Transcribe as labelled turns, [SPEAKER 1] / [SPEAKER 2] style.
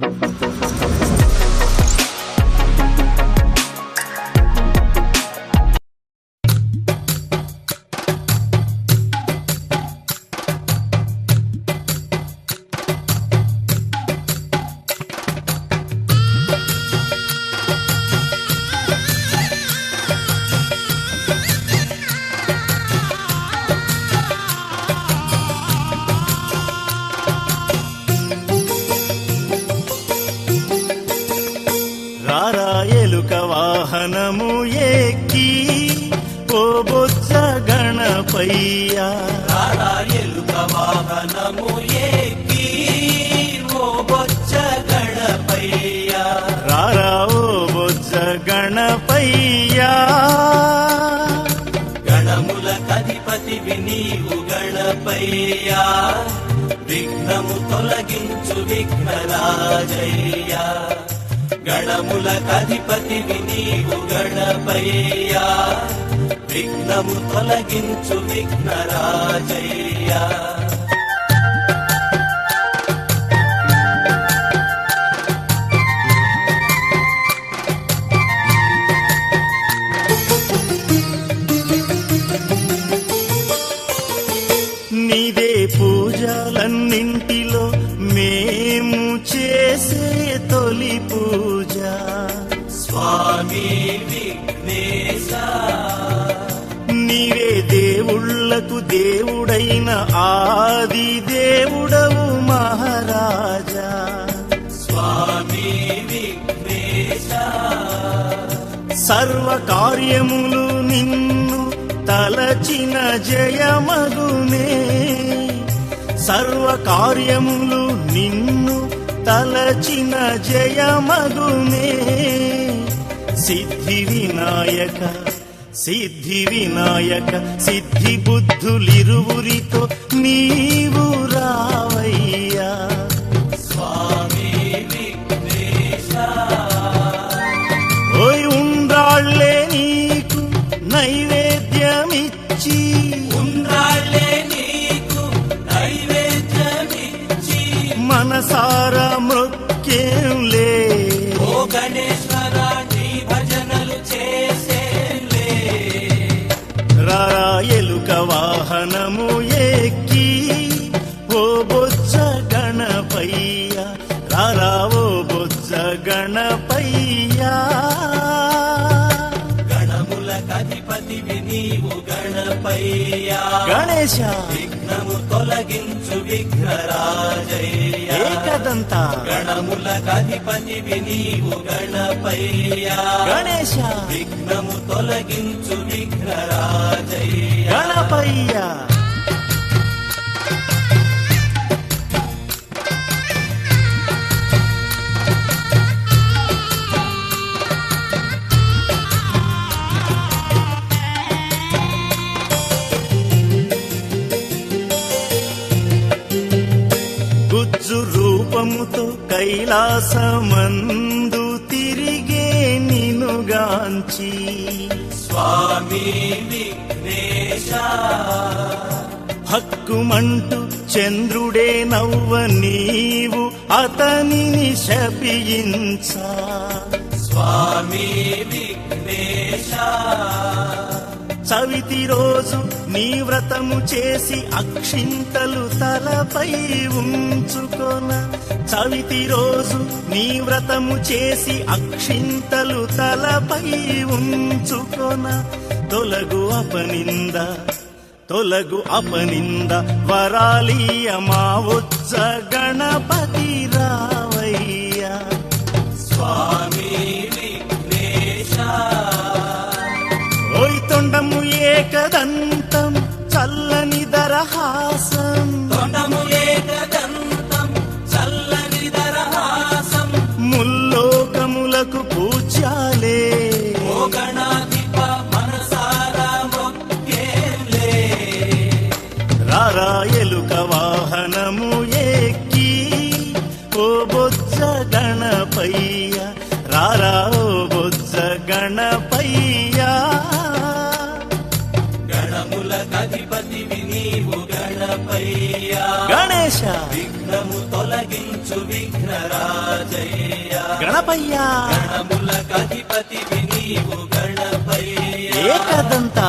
[SPEAKER 1] Thank you. వాహనము ఎక్కి ఓ బొజ్జ గణపయ్యా.
[SPEAKER 2] ఎలుక వాహనము ఎక్కి ఓ బొచ్చ గణపయ్య.
[SPEAKER 1] రారా ఓ బొజ్జ గణపయ్యా.
[SPEAKER 2] గణముల కధిపతివి నీవు గణపయ్య. విఘ్నము తొలగించు విఘ్నరాజయ్య. గణముల కధిపతివి నీవు గణపయ్యా. విఘ్నము తొలగించు విఘ్నరాజయ్య.
[SPEAKER 1] చేసే తొలి పూజ.
[SPEAKER 2] స్వామి విఘ్నేశ.
[SPEAKER 1] నీవే దేవుళ్ళకు దేవుడైన ఆది దేవుడవు మహారాజా.
[SPEAKER 2] స్వామి విఘ్నేశ.
[SPEAKER 1] సర్వ కార్యములు నిన్ను తలచిన జయమగునే. సర్వ కార్యములు నిన్ను తలచిన జయమగునే. సిద్ధి వినాయక సిద్ధి వినాయక సిద్ధి బుద్ధులిరువురితో నీవు రావయ్యా.
[SPEAKER 2] స్వామి
[SPEAKER 1] ఓయ్ ఉండ్రాళ్ళే నీకు నైవేద్యమిచ్చి.
[SPEAKER 2] ఉండ్రాళ్ళే
[SPEAKER 1] మనసారా మృక్కేంలే
[SPEAKER 2] ఓ గణేశ్వర నీ భజనలు చేసేలే
[SPEAKER 1] రారా ఎలుక వాహనము ఎక్కి ఓ బొజ్జ గణపయ్య రారా ఓ బొజ్జ గణపయ్యా.
[SPEAKER 2] గణముల కధిపతివి నీవు గణపయ్య.
[SPEAKER 1] గణేశ.
[SPEAKER 2] విఘ్నము తొలగించు విఘ్నరాజయ్య.
[SPEAKER 1] ఏకదంత.
[SPEAKER 2] గణముల కధిపతివి నీవు గణపయ్య.
[SPEAKER 1] గణేశ.
[SPEAKER 2] విఘ్నము తొలగించు విఘ్నరాజయ్య.
[SPEAKER 1] గణపయ్య. రూపముతో కైలాసమందు తిరిగే నినుగాంచి
[SPEAKER 2] స్వామి విఘ్నేశ.
[SPEAKER 1] హక్కుమంటూ చంద్రుడే నవ్వ నీవు అతనిని శపించా.
[SPEAKER 2] స్వామి విఘ్నేశ.
[SPEAKER 1] చవితి రోజు నీ వ్రతము చేసి అక్షింతలు తలపై ఉంచుకొన. చవితి రోజు నీ వ్రతము చేసి అక్షింతలు తలపై ఉంచుకొన. తొలగు అపనింద తొలగు అపనింద వరాలీయ మా ఉజ్జ గణపతి రావయ్యా.
[SPEAKER 2] స్వామి
[SPEAKER 1] ఓయ్ తొండము ఏకదంతం చల్లని దరహాసం రారా ఎలుక వాహనము ఎక్కి ఓ బొజ్జ గణపయ్య రారా ఓ బొజ్జ గణపయ్యా.
[SPEAKER 2] గణముల కధిపతివి నీవు గణపయ్యా.
[SPEAKER 1] గణేశ.
[SPEAKER 2] విఘ్నము తొలగించు విఘ్నరాజయ్యా.
[SPEAKER 1] గణపయ్యా.
[SPEAKER 2] గణముల కధిపతివి నీవు గణపయ్యా.
[SPEAKER 1] ఏకదంత.